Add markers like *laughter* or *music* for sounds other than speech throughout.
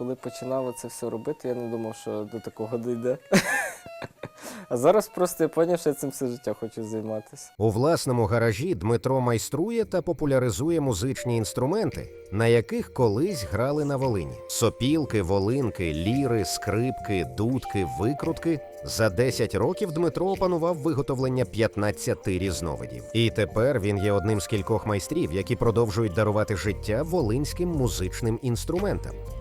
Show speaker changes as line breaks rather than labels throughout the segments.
коли починав це все робити, я не думав, що до такого дійде. *laughs* А зараз просто я зрозумів, що я цим все життя хочу займатися.
У власному гаражі Дмитро майструє та популяризує музичні інструменти, на яких колись грали на Волині: сопілки, волинки, ліри, скрипки, дудки, викрутки. За 10 років Дмитро опанував виготовлення 15 різновидів. І тепер він є одним з кількох майстрів, які продовжують дарувати життя волинським музичним інструментам.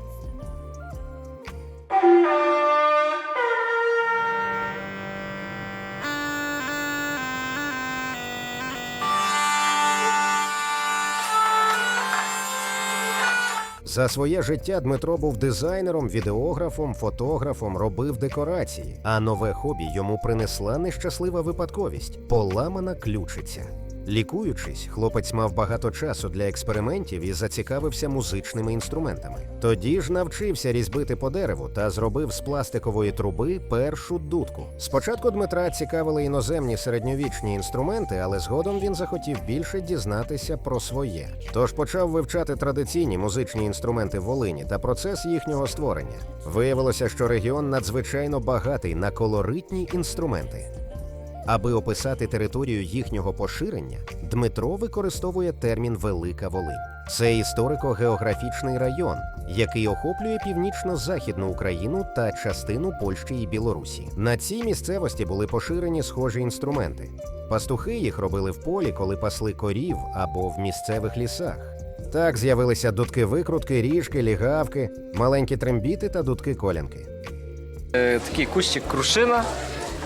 За своє життя Дмитро був дизайнером, відеографом, фотографом, робив декорації. А нове хобі йому принесла нещаслива випадковість поламана ключиця. Лікуючись, хлопець мав багато часу для експериментів і зацікавився музичними інструментами. Тоді ж навчився різьбити по дереву та зробив з пластикової труби першу дудку. Спочатку Дмитра цікавили іноземні середньовічні інструменти, але згодом він захотів більше дізнатися про своє. Тож почав вивчати традиційні музичні інструменти Волині та процес їхнього створення. Виявилося, що регіон надзвичайно багатий на колоритні інструменти. Аби описати територію їхнього поширення, Дмитро використовує термін Велика Волинь. Це історико-географічний район, який охоплює північно-західну Україну та частину Польщі і Білорусі. На цій місцевості були поширені схожі інструменти. Пастухи їх робили в полі, коли пасли корів або в місцевих лісах. Так з'явилися дудки-викрутки, ріжки, лігавки, маленькі трембіти та дудки-колянки.
Е, Такий кущик крушина.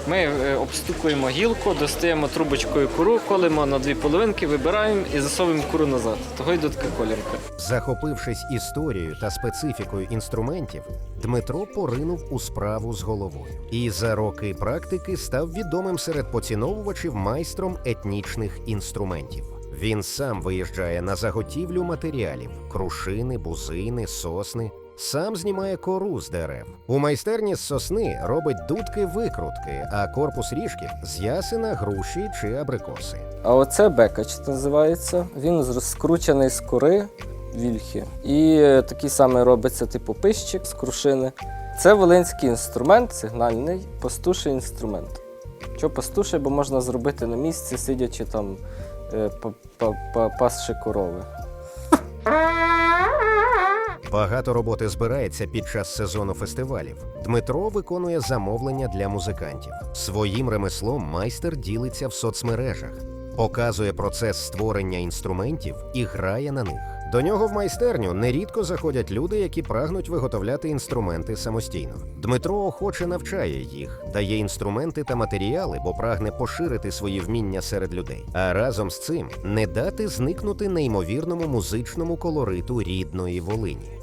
Ми е, обстукуємо гілку, достаємо трубочкою куру, колимо на дві половинки, вибираємо і засовуємо куру назад. Того й до така колінка.
Захопившись історією та специфікою інструментів, Дмитро поринув у справу з головою і за роки практики став відомим серед поціновувачів майстром етнічних інструментів. Він сам виїжджає на заготівлю матеріалів: крушини, бузини, сосни. Сам знімає кору з дерев. У майстерні з сосни робить дудки-викрутки, а корпус ріжків з ясена, груші чи абрикоси.
А оце бекач називається. Він скручений з кори вільхи. І е, такий самий робиться типу пищик з крушини. Це волинський інструмент, сигнальний, пастуший інструмент. Що пастуший, бо можна зробити на місці, сидячи там, е, па- па- па- пасши корови. *laughs*
Багато роботи збирається під час сезону фестивалів. Дмитро виконує замовлення для музикантів. Своїм ремеслом майстер ділиться в соцмережах, показує процес створення інструментів і грає на них. До нього в майстерню нерідко заходять люди, які прагнуть виготовляти інструменти самостійно. Дмитро охоче навчає їх, дає інструменти та матеріали, бо прагне поширити свої вміння серед людей. А разом з цим не дати зникнути неймовірному музичному колориту рідної Волині.